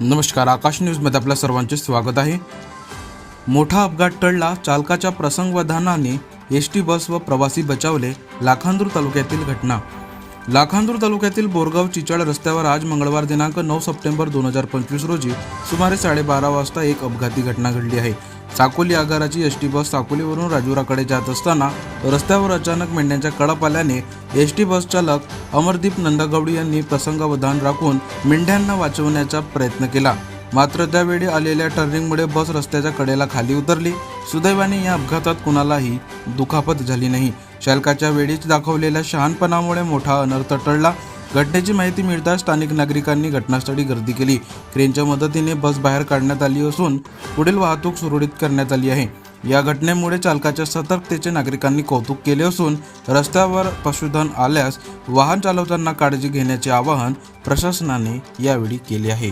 नमस्कार आकाश न्यूजमध्ये आपल्या सर्वांचे स्वागत आहे. मोठा अपघात टळला चालकाच्या प्रसंगवधानाने एस टी बस व प्रवासी बचावले लाखांदूर तालुक्यातील घटना. लाखांदूर तालुक्यातील बोरगाव चिचाड रस्त्यावर आज मंगळवार दिनांक नऊ सप्टेंबर दोन हजार पंचवीस रोजी सुमारे साडेबारा वाजता एक अपघाती घटना घडली आहे. साकोली आगाराची एस टी बस साकोलीवरून राजुराकडे जात असताना रस्त्यावर अचानक मेंढ्यांच्या कळप आल्याने एस टी बस चालक अमरदीप नंदागवडी यांनी प्रसंगावधान राखून मेंढ्यांना वाचवण्याचा प्रयत्न केला. मात्र त्यावेळी आलेल्या टर्निंगमुळे बस रस्त्याच्या कडेला खाली उतरली. सुदैवाने या अपघातात कुणालाही दुखापत झाली नाही. चालकाच्या वेळीच दाखवलेल्या शहाणपणामुळे मोठा अनर्थ टळला. घटनेची माहिती मिळताच स्थानिक नागरिकांनी घटनास्थळी गर्दी केली. क्रेनच्या मदतीने बस बाहेर काढण्यात आली असून पुढील वाहतूक सुरळीत करण्यात आली आहे. या घटनेमुळे चालकाच्या सतर्कतेचे नागरिकांनी कौतुक केले असून रस्त्यावर पशुधन आल्यास वाहन चालवताना काळजी घेण्याचे आवाहन प्रशासनाने यावेळी केले आहे.